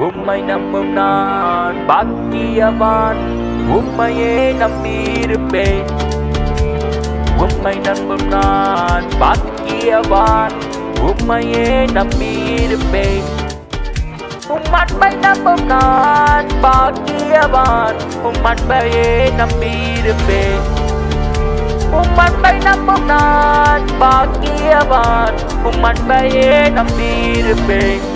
உம்மை நம்பும் நான் பாக்கியவான். உம்மையே நம்பியிருப்பேன். உம்மை நம்பும் நான் பாக்கியவான். உம்மையே நம்பியிருப்பேன். உம் அன்பை நம்பும் நான் பாக்கியவான். உம் அன்பையே நம்பியிருப்பேன். உம் அன்பை நம்பும் நான் பாக்கியவான். உம் அன்பையே நம்பியிருப்பேன்.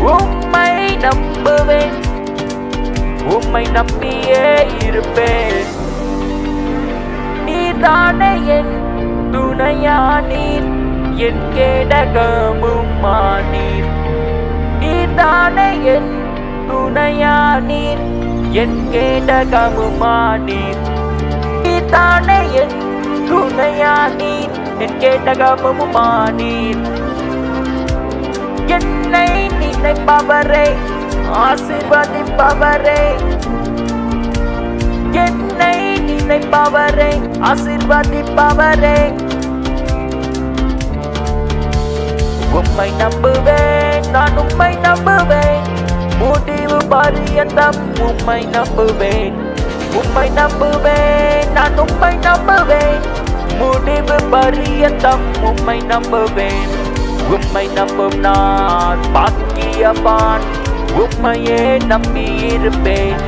உம்மை நம்புவேன். உம்மை நம்பியே இருப்பேன். நீதானே என் துணையானீர். என் கேடகமும் நீர் நீதானே என் துணையானீர். என் கேடகமும் நீர் நீதானே என் துணையானீர். என் கேடகமும் நீர் என்னை நினைப்பவரே ஆசிர்வதிப்பவரே. என்னை நினைப்பவரே ஆசிர்வதிப்பவரே. உம்மை நம்புவேன் நான் உம்மை நம்புவேன். முடிவு பரியந்தம் உம்மை நம்புவேன். உம்மை நம்புவேன் நான் உம்மை நம்புவேன். முடிவு பரியந்தம் உம்மை நம்புவேன். உம்மை நம்பும் நான் பாக்கியவான். உம்மையே நம்பியிருப்பேன்.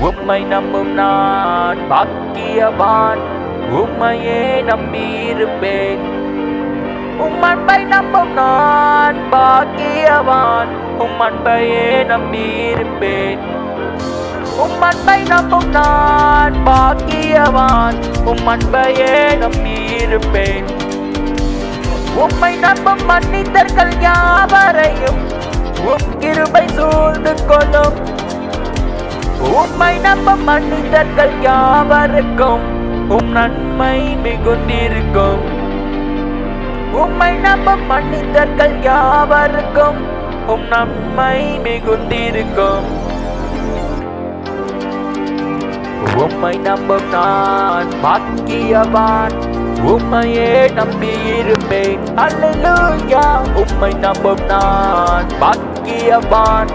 உம்மை நம்பும் நான் பாக்கியவான். உம்மையே நம்பியிருப்பேன். உம் அன்பை நம்பும் நான் பாக்கியவான். உம் அன்பையே நம்பியிருப்பேன். உம் அன்பை நம்பும் நான் பாக்கியவான். உம் அன்பையே நம்பியிருப்பேன். உம்மை நம்பும் மன்னித்தர்கள் யாவரையும் உம் கிருபை சூழ்ந்து கொள்ளும். உம்மை நம்பும் மன்னித்தர்கள் யாவருக்கும் உம் நன்மை மிகுந்திருக்கும். உம்மை நம்பும் மன்னித்தர்கள் யாவருக்கும் உம் நன்மை மிகுந்திருக்கும். உம்மை நம்பும் நான் பாக்கியவான். உம்மையே நம்பி இருப்பேன் அல்லேலூயா. உம்மை நம்பும் நான் பாக்கியவான்.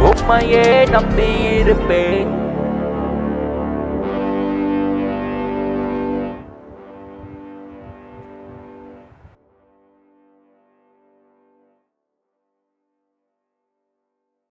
உம்மையே நம்பி இருப்பேன்